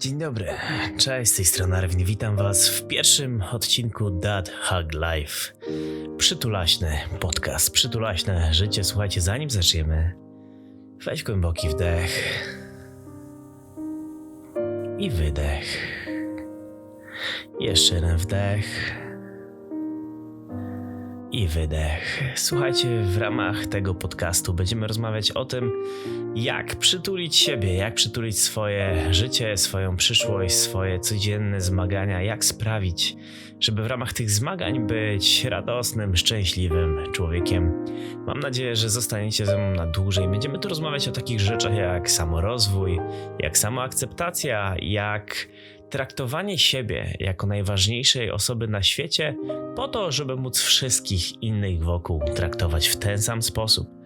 Dzień dobry, cześć, z tej strony Arwin, witam was w pierwszym odcinku Dad Hug Life. Przytulaśny podcast, przytulaśne życie. Słuchajcie, zanim zaczniemy, weź głęboki wdech i wydech. Jeszcze jeden wdech i wydech. Słuchajcie, w ramach tego podcastu będziemy rozmawiać o tym, jak przytulić siebie, jak przytulić swoje życie, swoją przyszłość, swoje codzienne zmagania, jak sprawić, żeby w ramach tych zmagań być radosnym, szczęśliwym człowiekiem. Mam nadzieję, że zostaniecie ze mną na dłużej. Będziemy tu rozmawiać o takich rzeczach jak samorozwój, jak samoakceptacja, jak traktowanie siebie jako najważniejszej osoby na świecie, po to, żeby móc wszystkich innych wokół traktować w ten sam sposób.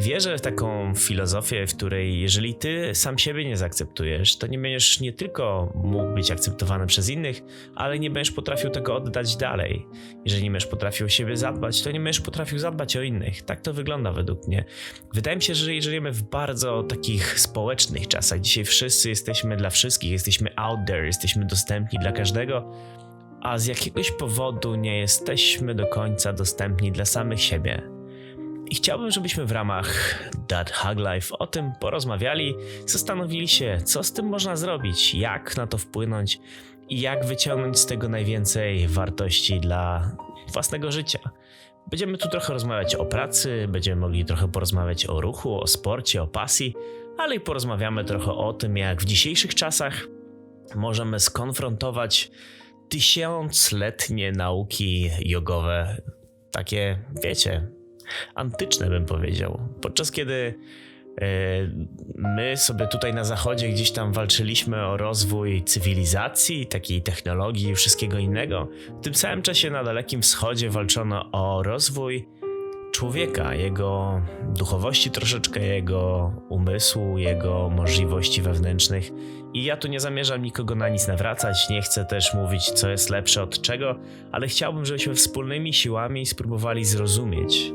Wierzę w taką filozofię, w której jeżeli ty sam siebie nie zaakceptujesz, to nie będziesz nie tylko mógł być akceptowany przez innych, ale nie będziesz potrafił tego oddać dalej. Jeżeli nie będziesz potrafił o siebie zadbać, to nie będziesz potrafił zadbać o innych. Tak to wygląda według mnie. Wydaje mi się, że żyjemy w bardzo takich społecznych czasach. Dzisiaj wszyscy jesteśmy dla wszystkich, jesteśmy out there, jesteśmy dostępni dla każdego, a z jakiegoś powodu nie jesteśmy do końca dostępni dla samych siebie. I chciałbym, żebyśmy w ramach That Hug Life o tym porozmawiali, zastanowili się, co z tym można zrobić, jak na to wpłynąć i jak wyciągnąć z tego najwięcej wartości dla własnego życia. Będziemy tu trochę rozmawiać o pracy, będziemy mogli trochę porozmawiać o ruchu, o sporcie, o pasji, ale i porozmawiamy trochę o tym, jak w dzisiejszych czasach możemy skonfrontować tysiącletnie nauki jogowe. Takie, wiecie, antyczne, bym powiedział. Podczas kiedy e, my sobie tutaj na zachodzie gdzieś tam walczyliśmy o rozwój cywilizacji, takiej technologii i wszystkiego innego, w tym samym czasie na Dalekim Wschodzie walczono o rozwój człowieka, jego duchowości troszeczkę, jego umysłu, jego możliwości wewnętrznych. I ja tu nie zamierzam nikogo na nic nawracać, nie chcę też mówić, co jest lepsze od czego, ale chciałbym, żebyśmy wspólnymi siłami spróbowali zrozumieć,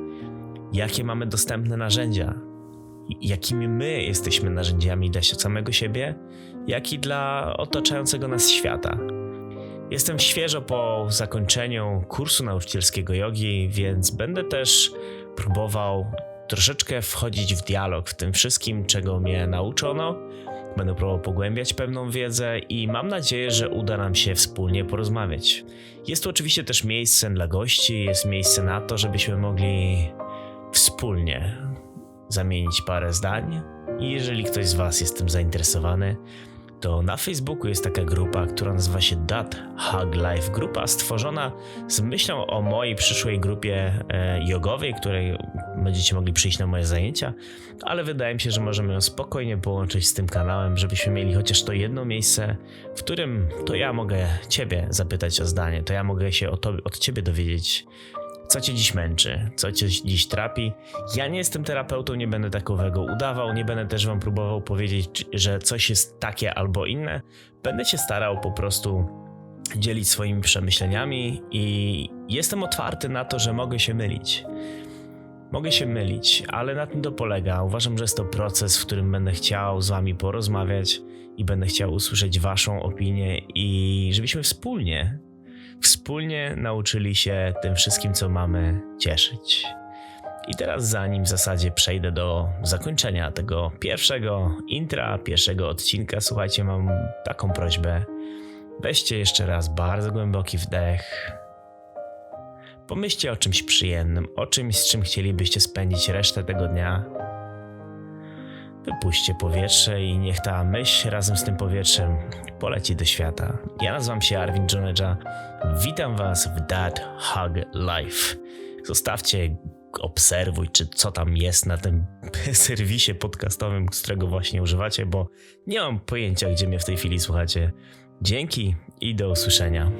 jakie mamy dostępne narzędzia, jakimi my jesteśmy narzędziami dla samego siebie, jak i dla otaczającego nas świata. Jestem świeżo po zakończeniu kursu nauczycielskiego jogi, więc będę też próbował troszeczkę wchodzić w dialog w tym wszystkim, czego mnie nauczono. Będę próbował pogłębiać pewną wiedzę i mam nadzieję, że uda nam się wspólnie porozmawiać. Jest tu oczywiście też miejsce dla gości, jest miejsce na to, żebyśmy mogli wspólnie zamienić parę zdań. I jeżeli ktoś z Was jest tym zainteresowany, to na Facebooku jest taka grupa, która nazywa się Dat Hug Life. Grupa stworzona z myślą o mojej przyszłej grupie e, jogowej, której będziecie mogli przyjść na moje zajęcia, ale wydaje mi się, że możemy ją spokojnie połączyć z tym kanałem, żebyśmy mieli chociaż to jedno miejsce, w którym to ja mogę Ciebie zapytać o zdanie, to ja mogę się od Ciebie dowiedzieć co cię dziś męczy, co cię dziś trapi. Ja nie jestem terapeutą, nie będę takowego udawał, nie będę też wam próbował powiedzieć, że coś jest takie albo inne. Będę się starał po prostu dzielić swoimi przemyśleniami i jestem otwarty na to, że mogę się mylić. Mogę się mylić, ale na tym to polega. Uważam, że jest to proces, w którym będę chciał z wami porozmawiać i będę chciał usłyszeć waszą opinię i żebyśmy wspólnie wspólnie nauczyli się tym wszystkim, co mamy, cieszyć. I teraz, zanim w zasadzie przejdę do zakończenia tego pierwszego intra, pierwszego odcinka, słuchajcie, mam taką prośbę. Weźcie jeszcze raz bardzo głęboki wdech. Pomyślcie o czymś przyjemnym, o czymś, z czym chcielibyście spędzić resztę tego dnia. Wypuśćcie powietrze i niech ta myśl razem z tym powietrzem poleci do świata. Ja nazywam się Arvin Joneja. Witam Was w That Hug Life. Zostawcie, obserwuj, czy co tam jest na tym serwisie podcastowym, z którego właśnie używacie, bo nie mam pojęcia, gdzie mnie w tej chwili słuchacie. Dzięki i do usłyszenia.